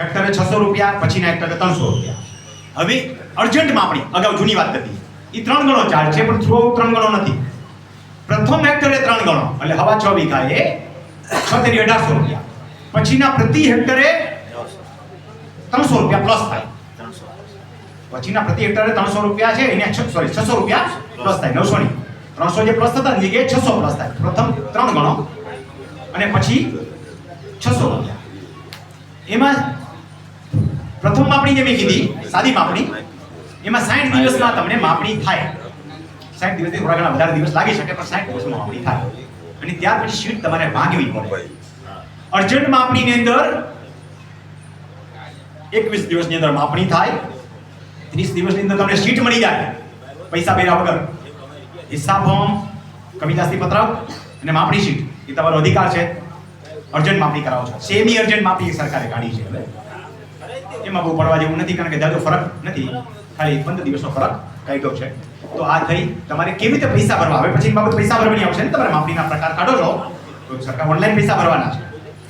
હેક્ટરે છસો રૂપિયા પછીના હેક્ટરે ત્રણસો રૂપિયા. હવે અર્જન્ટ માપણી, અગાઉ જૂની વાત હતી એ ત્રણ ગણો ચાર્જ છે, પણ થ્રુ ત્રણ ગણો નથી. પ્રથમ હેક્ટરે ત્રણ ગણો, એટલે હવા છ વીઘા એ છ અઢારસો રૂપિયા. પછીના પ્રતિ હેક્ટરે ત્રણસો રૂપિયા પ્લસ થાય. પછીના પ્રતિ હેક્ટરે ત્રણસો રૂપિયા છે, એને સોરી છસો રૂપિયા પ્લસ થાય. નવસો ની ત્રણસો જે પ્લસ થતા એ છસો પ્લસ થાય. પ્રથમ ત્રણ ગણો, અને પછી છસો રૂપિયા. એમાં પ્રથમ માપણી જે મેં કીધી, સાદી માપણી. એમાં સાઠ દિવસમાં તમને માપણી થાય. સાઠ દિવસથી થોડા ઘણા વધારે દિવસ લાગી શકે, પણ સાઠ દિવસમાં માપણી થાય. અને ત્યાર પછી શીટ તમારે ભાગવી પડે. અર્જન્ટ માપણીની અંદર એકવીસ દિવસની અંદર માપણી થાય. ત્રીસ દિવસની અંદર તમને શીટ મળી જાય. પૈસા પહેર્યા વગર. હિસાબ ફોર્મ કવિતાસ્તી પત્રક અને માપણી શીટ. એ તમારો અધિકાર છે. અર્જન્ટ માપણી કરાવો છો. સેમી અર્જન્ટ માપણી સરકારે કાઢી છે. હવે એમાં બહુ પડવા જેવું નથી, કારણ કે દાદો ફરક નથી. ખાલી પંદર દિવસનો ફરક કાયદો છે. તો આ થઈ, તમારે કેવી રીતે પૈસા ભરવા હવે પછી બાબત પૈસા ભરવાની આવશે ને તમારે માપણીના પ્રકાર કાઢો છો. તો સરકાર ઓનલાઈન પૈસા ભરવાના છે.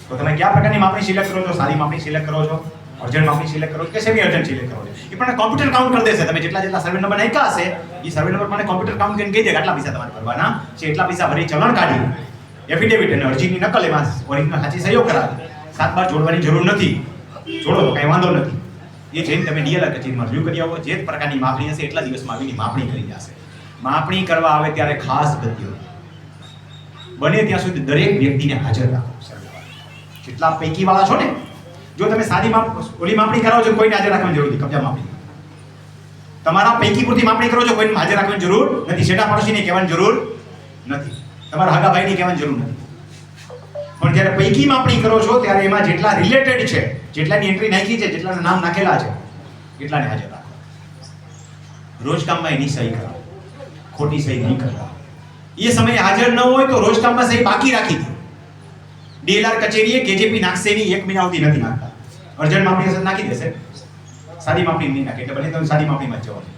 તો તમે કયા પ્રકારની માપણી સિલેક્ટ કરો છો? સારી માપણી સિલેક્ટ કરો છો? અર્જન્ટ માપણી સિલેક્ટ કરો કે સેમી અર્જન્ટ સિલેક્ટ કરો છો? એ પણ કોમ્પ્યુટર કાઉન્ટ કરી દેશે. તમે જેટલા જેટલા સર્વે નંબર નાખ્યા હશે, એ સર્વે નંબર મને કોમ્પ્યુટર કાઉન્ટ કરીને કહી દે આટલા પૈસા તમારે ભરવાના છે. એટલા પૈસા ભરી ચલણ કાઢી. એફિડેવિટ અને અરજીની નકલ એમાં ઓરિજિનલ સાચી સહયોગ કરાવે. સાત બાર જોડવાની જરૂર નથી. જોડો તો કાંઈ વાંધો નથી. એ જઈને તમે ડીએલઆર કચેરીમાં રજૂ કરી આવો જે પ્રકારની માપણી હશે એટલા દિવસમાં આવીને માપણી કરી જશે. માપણી કરવા આવે ત્યારે ખાસ ગતિઓ બને ત્યાં સુધી દરેક વ્યક્તિને હાજર રાખો. સરકાર જેટલા પૈકી વાળા છો ને? જો તમે સાદી માપ, ઓલી માપણી કરાવો છો, કોઈને હાજર રાખવાની જરૂર નથી, કબજા માપણી. તમારા પૈકી પૂરતી માપણી કરો છો, કોઈને હાજર રાખવાની જરૂર નથી. શેઠા પડોશીને કહેવાની જરૂર નથી. તમારા હગા ભાઈને કહેવાની જરૂર નથી. પણ જ્યારે પૈકી માપણી કરો છો, ત્યારે એમાં જેટલા રિલેટેડ છે, જેટલાની એન્ટ્રી નાખી છે, જેટલાના નામ નાખેલા છે, એટલાને હાજર રાખો. રોજ કામમાં એની સહી કરાવો ખોટી સહી નહીં કરાવો એ સમયે હાજર ન હોય તો રોજ કામમાં સહી બાકી રાખી દો. ડીએલઆર કચેરીએ કેજેપી નાખશે નહીં એક મહિના સુધી નથી નાખતા. અર્જન્ટ માપણી હશે નાખી દેશે. સાદી માપણી નહીં નાખે, એટલે ભલે તમે સાદી માપણીમાં જ જવાનું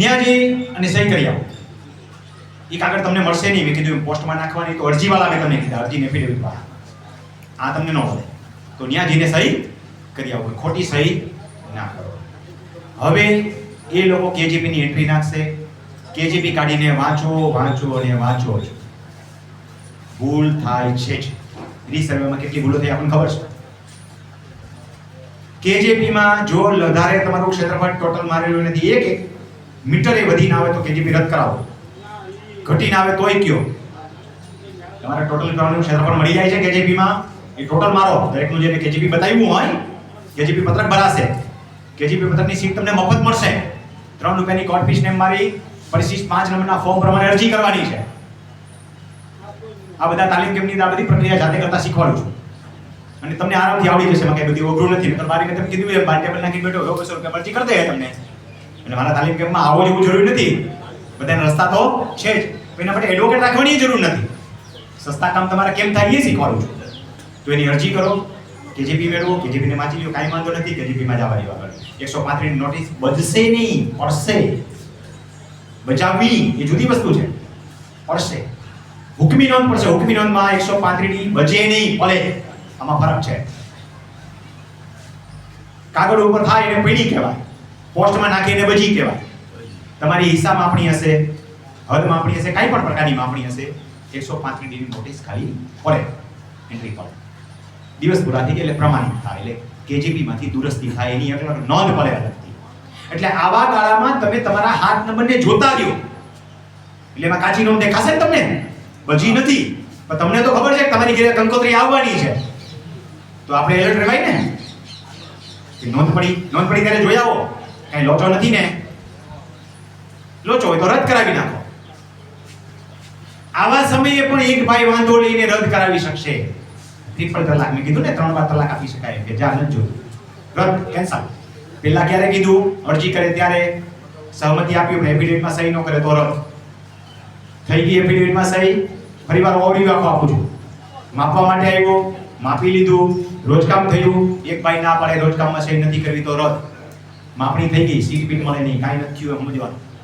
ન્યાજી અને સહી કરી આવો એ કાગળ તમને મળશે નહીં. મેં કીધું પોસ્ટમાં નાખવાની તો અરજીવાળા મેં તમને કીધા. અરજી એફિડેવિટ વાળા. આ તમને ન મળે. તો ત્યાં જઈને સહી કરી આવો. ખોટી સહી ના કરો. હવે એ લોકો કેજીપીની એન્ટ્રી નાખશે. કેજીપી કાઢીને વાંચો વાંચો અને વાંચો જ. ભૂલ થાય છે જ. રીસર્વેમાં કેટલી ભૂલો થઈ આપણને ખબર છે? કેજીપીમાં જો વધારે તમારું ક્ષેત્રફળ ટોટલ મારેલું નથી એક એક મીટરે વધીને આવે તો કેજીપી રદ કરાવો. ઘટીને આવે તોય કયો? તમારે ટોટલ કરવાનું ક્ષેત્રફળ મળી જાય છે કેજીપીમાં એ ટોટલ મારો, દરેકનું જેને કેજીપી બતાવ્યું હોય કેજીપી પત્રક ભરાશે. કેજીપી પત્રકની સીટ તમને મફત મળશે. ત્રણ રૂપિયાની કોર્ટ ફીસ નેમ મારી પરિશિષ્ટ પાંચ નંબરના ફોર્મ પ્રમાણે અરજી કરવાની છે. આ બધા તાલીમ કેમની આ બધી પ્રક્રિયા જાતે કરતા શીખવાડું છું. અને તમને આરામથી આવડી જશે કઈ બધી અઘરું નથી. નકર મારી મેં તમને કીધું એમ, બાર ટેબલ નાખી બેઠો બસો રૂપિયા અરજી કરી દે તમને. અને મારા તાલીમ કેમ્પમાં આવો જેવું જરૂરી નથી. બધાને રસ્તા તો છે જ. એના માટે એડવોકેટ રાખવાની જરૂર નથી. સસ્તા કામ તમારે કેમ થાય એ શીખવાડું છું. તો એની અરજી કરો. કેજીપી મેળવો, કેજીપીને વાંચી લો કાંઈ વાંધો નથી, કેજીપીમાં જવા દેવા આગળ એકસો પાંત્રીસ નોટિસ બજશે નહીં, પડશે. બચાવવી એ જુદી વસ્તુ છે. પડશે. હુકમી નોંધ પડશે. હુકમી નોંધમાં એકસો પાંત્રીસ બજે નહીં, પડે. આમાં ફરક છે. કાગળ ઉપર થાય એને પીડી કહેવાય. પોસ્ટમાં નાખી એને બજી કહેવાય. તમારી હિસાબ માપણી હશે, હદ માપણી હશે, કાંઈ પણ પ્રકારની માપણી હશે, એકસો પાંત્રીસ ડીની નોટિસ ખાલી પડે એન્ટ્રી પડે દિવસ પૂરા થઈ ગયા એટલે પ્રમાણિત થાય, એટલે કેજીપી માંથી દુરસ્તી થાય, એની એક નોંધ પડે અલગથી. એટલે આવા ગાળામાં તમે તમારા હાથ નંબરને જોતા રહ્યો. એટલે એમાં કાચી નોંધ દેખાશે ને તમને? બજી નથી. પણ તમને તો ખબર છે તમારી ઘરે કંકોત્રી આવવાની છે. તો આપણે એલર્ટ રહેવાય ને? નોંધ પડી નોંધ પડી ત્યારે જોઈ આવો. કઈ લોટો નથી ને? લોચો હોય તો રદ કરાવી નાખો. આવા સમયે પણ એક ભાઈ વાંધો લઈને રદ કરાવી શકશે. ત્રિપલ તલાક મેં કીધું ને, ત્રણ વાર તલાક આપી શકાય કે જા નથી રદ કેન્સલ પેલા ક્યારે કીધું? અરજી કરે ત્યારે. સહમતિ આપી, પણ એફિડેવિટમાં સહી ન કરે તો રદ. થઈ ગઈ એફિડેવિટમાં સહી. ફરીવાર ઓવરવ્યુ આખો આપું છું. માપવા માટે આવ્યો, માપી લીધું. રોજકામ થયું. એક ભાઈ ના પાડે રોજકામમાં સહી નથી કરવી તો રદ. માપણી થઈ ગઈ, સીટ પીટ મળે નહીં, કાંઈ નથી થયું સમજવાનું.